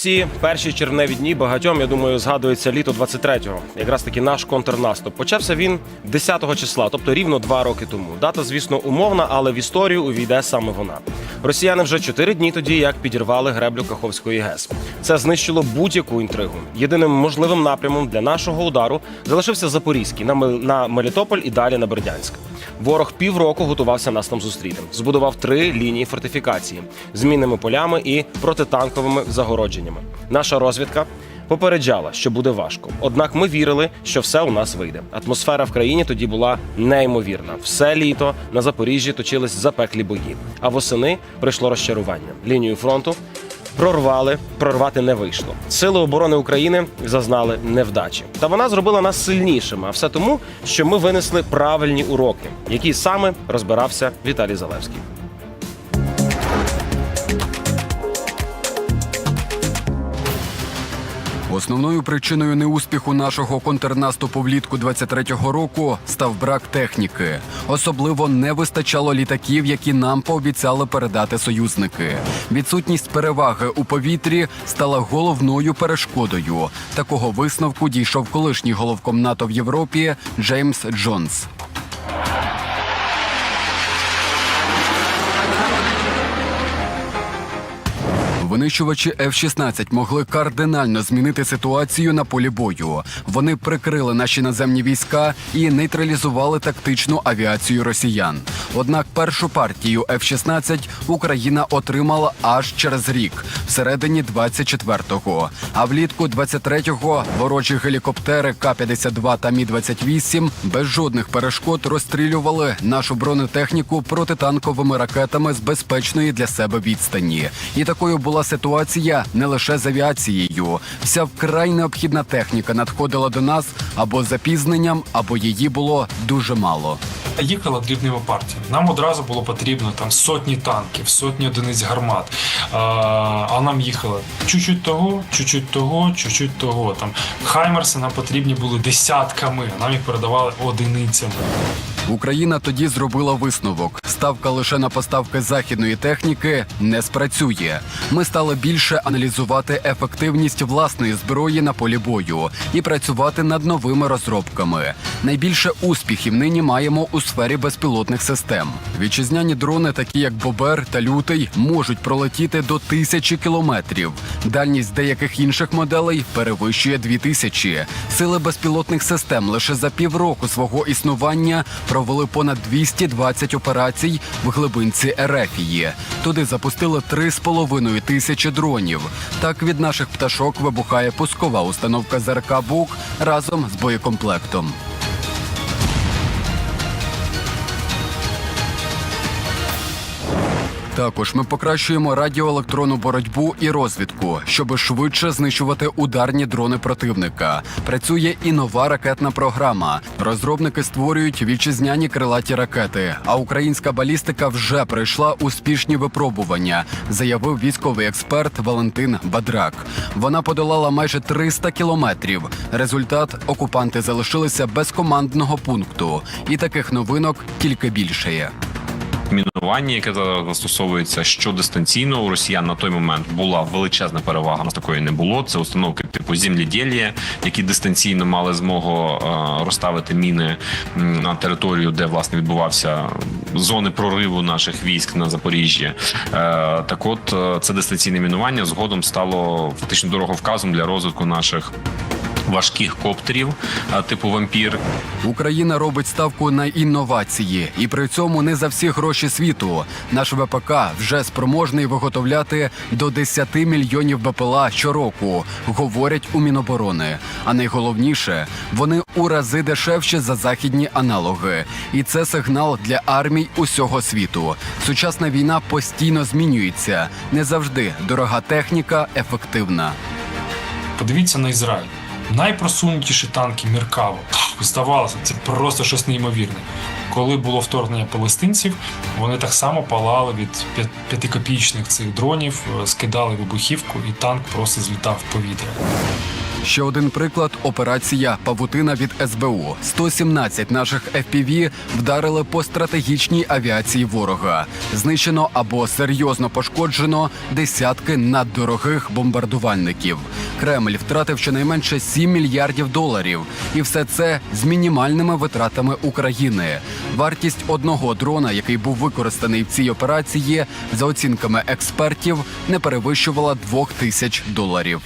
ці перші червневі дні багатьом, я думаю, згадується літо 23-го. Якраз таки наш контрнаступ. Почався він 10-го числа, тобто рівно два роки тому. Дата, звісно, умовна, але в історію увійде саме вона. Росіяни вже чотири дні тоді, як підірвали греблю Каховської ГЕС. Це знищило будь-яку інтригу. Єдиним можливим напрямом для нашого удару залишився Запорізький на Мел- на Мелітополь і далі на Бердянськ. Ворог півроку готувався нас там зустріти. Збудував три лінії фортифікації з мінними полями і протитанковими загородженнями. Наша розвідка попереджала, що буде важко. Однак ми вірили, що все у нас вийде. Атмосфера в країні тоді була неймовірна. Все літо на Запоріжжі точились запеклі бої. А восени прийшло розчарування. Лінію фронту прорвали, прорвати не вийшло. Сили оборони України зазнали невдачі. Та вона зробила нас сильнішими. А все тому, що ми винесли правильні уроки, які саме розбирався Віталій Залевський. Основною причиною неуспіху нашого контрнаступу влітку 23-го року став брак техніки. Особливо не вистачало літаків, які нам пообіцяли передати союзники. Відсутність переваги у повітрі стала головною перешкодою. Такого висновку дійшов колишній головком НАТО в Європі Джеймс Джонс. Винищувачі F-16 могли кардинально змінити ситуацію на полі бою. Вони прикрили наші наземні війська і нейтралізували тактичну авіацію росіян. Однак першу партію F-16 Україна отримала аж через рік, всередині 24-го. А влітку 23-го ворожі гелікоптери К-52 та Мі-28 без жодних перешкод розстрілювали нашу бронетехніку протитанковими ракетами з безпечної для себе відстані. І такою була ситуація не лише з авіацією. Вся вкрай необхідна техніка надходила до нас або з запізненням, або її було дуже мало. Їхала дрібними партіями. Нам одразу було потрібно там сотні танків, сотні одиниць гармат. А, а нам їхало чуть-чуть того, чуть-чуть того, чуть-чуть того. Там хаймерси нам потрібні були десятками, нам їх передавали одиницями. Україна тоді зробила висновок: ставка лише на поставки західної техніки не спрацює. Ми стали більше аналізувати ефективність власної зброї на полі бою і працювати над новими розробками. Найбільше успіхів нині маємо у сфері безпілотних систем. Вітчизняні дрони, такі як Бобер та Лютий, можуть пролетіти до тисячі кілометрів. Дальність деяких інших моделей перевищує дві тисячі. Сили безпілотних систем лише за півроку свого існування провели понад 220 операцій в глибинці Ерефії. Туди запустили 3,5 тисячі дронів. Так від наших пташок вибухає пускова установка ЗРК «Бук» разом з боєкомплектом. Також ми покращуємо радіоелектронну боротьбу і розвідку, щоб швидше знищувати ударні дрони противника. Працює і нова ракетна програма. Розробники створюють вітчизняні крилаті ракети. А українська балістика вже пройшла успішні випробування, заявив військовий експерт Валентин Бадрак. Вона подолала майже 300 кілометрів. Результат окупанти залишилися без командного пункту, і таких новинок тільки більшає. Мінування, яке застосовується щодистанційно. У росіян на той момент була величезна перевага. Нас такої не було. Це установки типу земліділля, які дистанційно мали змогу е, розставити міни на територію, де власне відбувався зони прориву наших військ на Запоріжжі. Е, так, от е, це дистанційне мінування згодом стало фактично дороговказом для розвитку наших. Важких коптерів типу вампір, Україна робить ставку на інновації, і при цьому не за всі гроші світу. Наш ВПК вже спроможний виготовляти до 10 мільйонів БПЛА щороку, говорять у Міноборони. А найголовніше, вони у рази дешевші за західні аналоги. І це сигнал для армій усього світу. Сучасна війна постійно змінюється. Не завжди дорога техніка ефективна. Подивіться на Ізраїль. Найпросунутіші танки Міркаво. Здавалося, це просто щось неймовірне. Коли було вторгнення палестинців, вони так само палали від п'ятикопічних цих дронів, е, скидали вибухівку, і танк просто злітав в повітря. Ще один приклад операція Павутина від СБУ. 117 наших FPV вдарили по стратегічній авіації ворога. Знищено або серйозно пошкоджено десятки наддорогих бомбардувальників. Кремль втратив щонайменше 7 мільярдів доларів, і все це з мінімальними витратами України. Вартість одного дрона, який був використаний в цій операції, за оцінками експертів, не перевищувала 2 тисяч доларів.